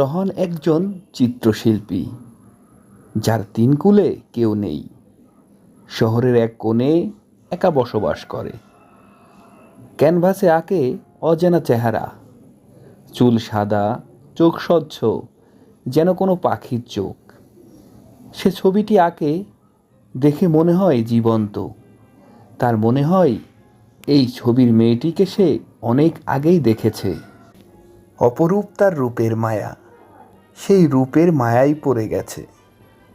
রহন একজন চিত্রশিল্পী, যার তিন কুলে কেউ নেই। শহরের এক কোণে একা বসবাস করে। ক্যানভাসে আঁকে অজানা চেহারা। চুল সাদা, চোখ স্বচ্ছ, যেন কোনো পাখির চোখ। সে ছবিটি আঁকে দেখে মনে হয় জীবন্ত। তার মনে হয় এই ছবির মেয়েটিকে সে অনেক আগেই দেখেছে। অপরূপ তার রূপের মায়া। সেই রূপের মায়াই পড়ে গেছে।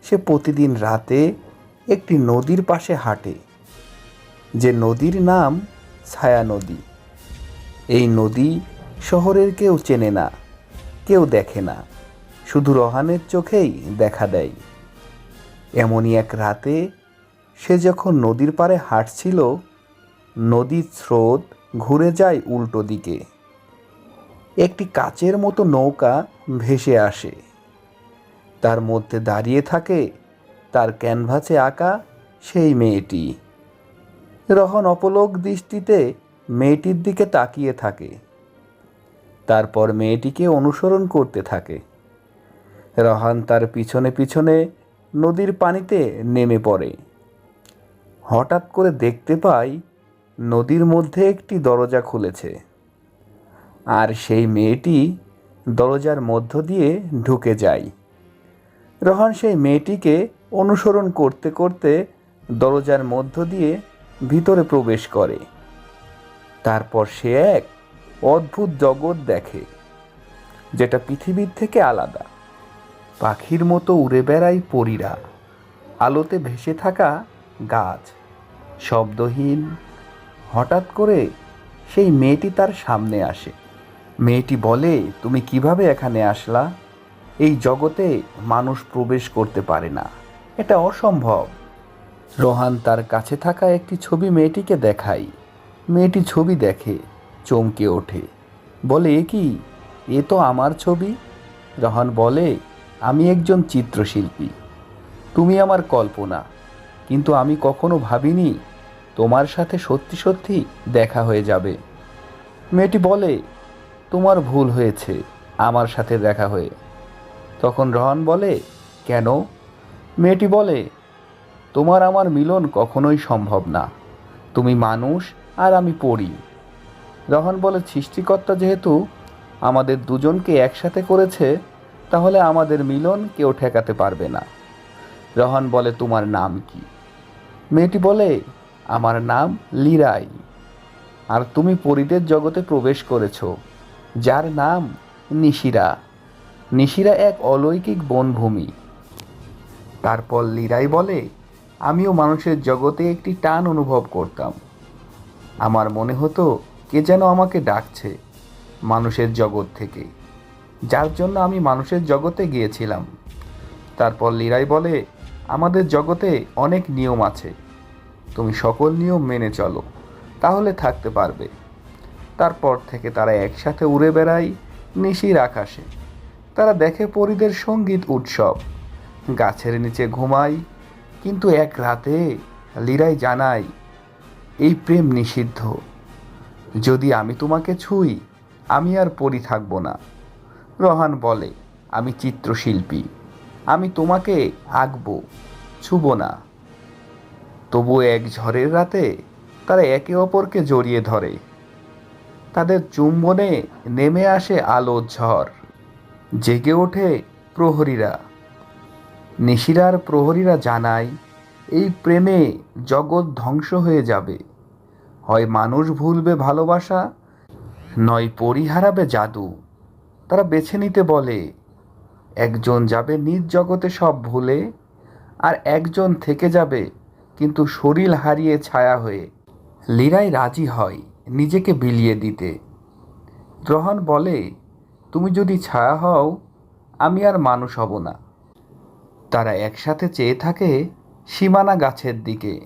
সে প্রতিদিন রাতে একটি নদীর পাশে হাঁটে। যে নদীর নাম ছায়া নদী। এই নদী শহরের কেউ চেনে না, কেউ দেখে না। শুধু রহানের চোখেই দেখা দেয়। এমনই এক রাতে সে যখন নদীর পাড়ে হাঁটছিল, নদীর স্রোত ঘুরে যায় উল্টো দিকে। একটি কাচের মতো নৌকা ভেসে আসে। তার মধ্যে দাঁড়িয়ে থাকে তার ক্যানভাসে আঁকা সেই মেয়েটি। রহন অপলোক দৃষ্টিতে মেয়েটির দিকে তাকিয়ে থাকে। তারপর মেয়েটিকে অনুসরণ করতে থাকে। রহান তার পিছনে পিছনে নদীর পানিতে নেমে পড়ে। হঠাৎ করে দেখতে পাই নদীর মধ্যে একটি দরজা খুলেছে। সেই মেয়েটি দরজার মধ্য দিয়ে ঢুকে যায়। রোহন সেই মেয়েটিকে অনুসরণ করতে করতে দরজার মধ্য দিয়ে ভিতরে প্রবেশ করে। তারপর সে এক অদ্ভুত জগৎ দেখে, যেটা পৃথিবীর থেকে আলাদা। পাখির মতো উড়ে বেড়ায় পরীরা, আলোতে ভেসে থাকা গাছ, শব্দহীন। হঠাৎ করে সেই মেয়েটি তার সামনে আসে। মেয়েটি বলে, তুমি কীভাবে এখানে আসলা? এই জগতে মানুষ প্রবেশ করতে পারে না। এটা অসম্ভব। রোহান তার কাছে থাকা একটি ছবি মেয়েটিকে দেখাই মেয়েটি ছবি দেখে, চমকে ওঠে। বলে, এ কি? এ তো আমার ছবি? রোহান বলে, আমি একজন চিত্রশিল্পী। তুমি আমার কল্পনা। কিন্তু আমি কখনো ভাবিনি তোমার সাথে সত্যি সত্যি দেখা হয়ে যাবে। মেয়েটি বলে তোমার ভুল হয়েছে আমার সাথে দেখা হয়ে। তখন রহন বলে, কেন? মেয়েটি বলে, তোমার আমার মিলন কখনোই সম্ভব না। তুমি মানুষ আর আমি পড়ি। রহন বলে, সৃষ্টিকর্তা যেহেতু আমাদের দুজনকে একসাথে করেছে, তাহলে আমাদের মিলন কেউ ঠেকাতে পারবে না। রহন বলে, তোমার নাম কি? মেয়েটি বলে, আমার নাম লিরাই। আর তুমি পরিদের জগতে প্রবেশ করেছ। যার নাম নিশিরা। নিশিরা এক অলৌকিক বনভূমি। তারপর লিরাই বলে, আমিও মানুষের জগতে একটি টান অনুভব করতাম। আমার মনে হতো, কে যেন আমাকে ডাকছে মানুষের জগৎ থেকে। যার জন্য আমি মানুষের জগতে গিয়েছিলাম। তারপর লিরাই বলে, আমাদের জগতে অনেক নিয়ম আছে। তুমি সকল নিয়ম মেনে চলো, তাহলে থাকতে পারবে। তারপর থেকে তারা একসাথে উড়ে বেড়ায় নিশির আকাশে। তারা দেখে পরিদের সংগীত উৎসব। গাছের নিচে ঘুমায়, কিন্তু এক রাতে লিরাই জানায়, এই প্রেম নিষিদ্ধ। যদি আমি তোমাকে ছুঁই, আমি আর পরি থাকব না। রহান বলে, আমি চিত্রশিল্পী। আমি তোমাকে আঁকবো, ছুব না। তবু এক ঝড়ের রাতে তারা একে অপরকে জড়িয়ে ধরে। তাদের চুম্বনে নেমে আসে আলো ঝড়। জেগে ওঠে প্রহরীরা। নিশিরার প্রহরীরা জানায়, এই প্রেমে জগৎ ধ্বংস হয়ে যাবে। হয় মানুষ ভুলবে ভালোবাসা, নয় পরিহারাবে জাদু। তারা বেছে নিতে বলে, একজন যাবে নিজ জগতে সব ভুলে, আর একজন থেকে যাবে কিন্তু শরীর হারিয়ে ছায়া হয়ে। লীরাই রাজি হয়। নিজেকে বিলিয়ে দিতে। রোহন বলে, তুমি যদি ছায়া হও, আমি আর মানুষ হব না। তারা একসাথে চেয়ে থাকে সীমানা গাছের দিকে।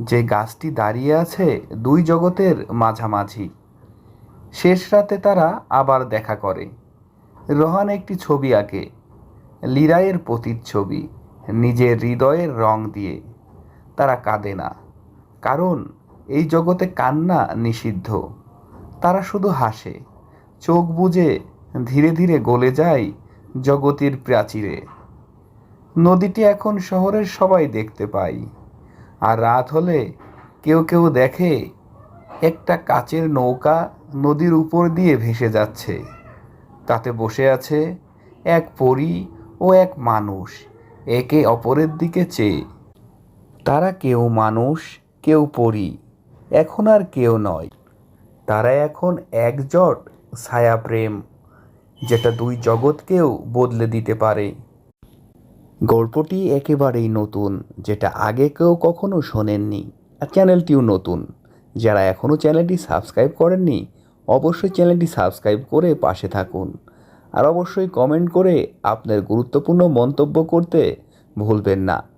যে গাছটি দাঁড়িয়ে আছে দুই জগতের মাঝামাঝি। শেষ রাতে তারা আবার দেখা করে। রোহান একটি ছবি আঁকে লিরায়ের প্রতিচ্ছবি, নিজের হৃদয়ের রং দিয়ে। তারা কাঁদে না, কারণ এই জগতে কান্না নিষিদ্ধ। তারা শুধু হাসে, চোখ বুজে, ধীরে ধীরে গলে যায় জগতির প্রাচীরে। নদীটি এখন শহরের সবাই দেখতে পাই আর রাত হলে কেউ কেউ দেখে, একটা কাচের নৌকা নদীর উপর দিয়ে ভেসে যাচ্ছে। তাতে বসে আছে এক পরী ও এক মানুষ, একে অপরের দিকে চেয়ে। তারা কেউ মানুষ, কেউ পরী। এখন আর কেউ নয়। তারা এখন একজট ছায়া প্রেম যেটা দুই জগৎকেও বদলে দিতে পারে। গল্পটি একেবারেই নতুন, যেটা আগে কেউ কখনো শোনেননি। আর চ্যানেলটিও নতুন। যারা এখনও চ্যানেলটি সাবস্ক্রাইব করেননি, অবশ্যই চ্যানেলটি সাবস্ক্রাইব করে পাশে থাকুন। আর অবশ্যই কমেন্ট করে আপনার গুরুত্বপূর্ণ মন্তব্য করতে ভুলবেন না।